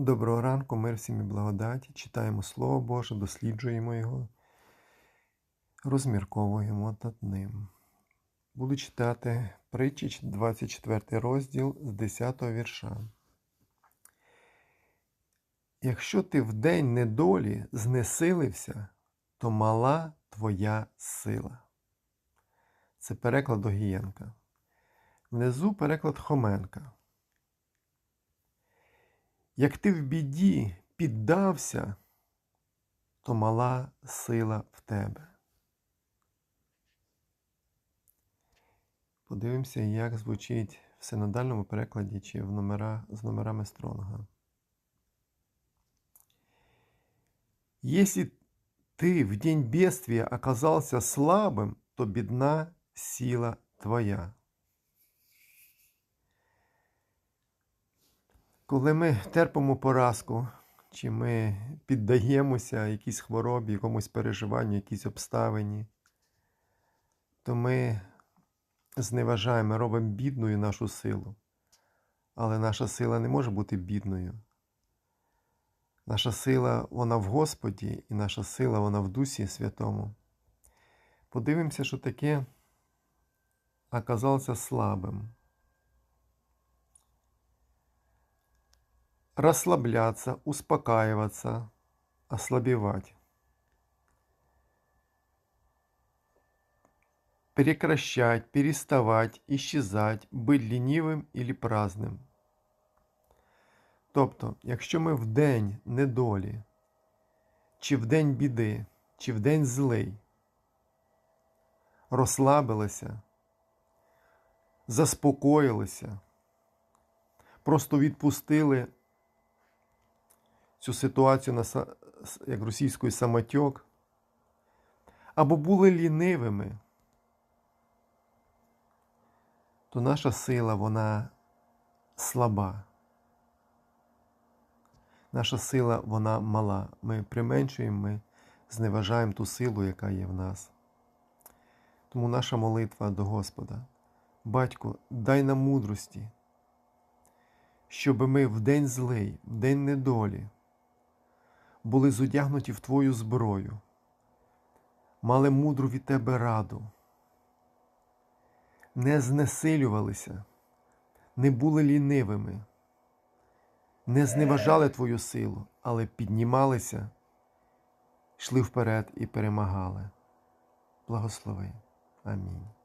Доброго ранку, мир всім і благодаті. Читаємо Слово Боже, досліджуємо його, розмірковуємо над ним. Буду читати притчі 24 розділ з 10 вірша. Якщо ти в день недолі знесилився, то мала твоя сила. Це переклад Огієнка. Внизу переклад Хоменка. Як ти в біді піддався, то мала сила в тебе. Подивимося, як звучить в синодальному перекладі чи в номера, з номерами Стронга. Если ты в день бедствия оказался слабым, то бедна сила твоя. Коли ми терпимо поразку, чи ми піддаємося якійсь хворобі, якомусь переживанню, якійсь обставині, то ми зневажаємо, робимо бідною нашу силу. Але наша сила не може бути бідною. Наша сила, вона в Господі, і наша сила, вона в Дусі Святому. Подивимося, що таке оказався слабим. Расслабляться, успокаиваться, ослабевать. Прекращать, переставать, исчезать, быть лінівим или праздним. Тобто, якщо ми в день недолі, чи в день біди, чи в день злий, розслабилися, заспокоїлися, просто відпустили цю ситуацію на як російською самотьок, або були лінивими, то наша сила вона слаба. Наша сила вона мала. Ми применшуємо, ми зневажаємо ту силу, яка є в нас. Тому наша молитва до Господа. Батько, дай нам мудрості, щоб ми в день злий, в день недолі були зодягнуті в Твою зброю, мали мудру від Тебе раду, не знесилювалися, не були лінивими, не зневажали Твою силу, але піднімалися, йшли вперед і перемагали. Благослови. Амінь.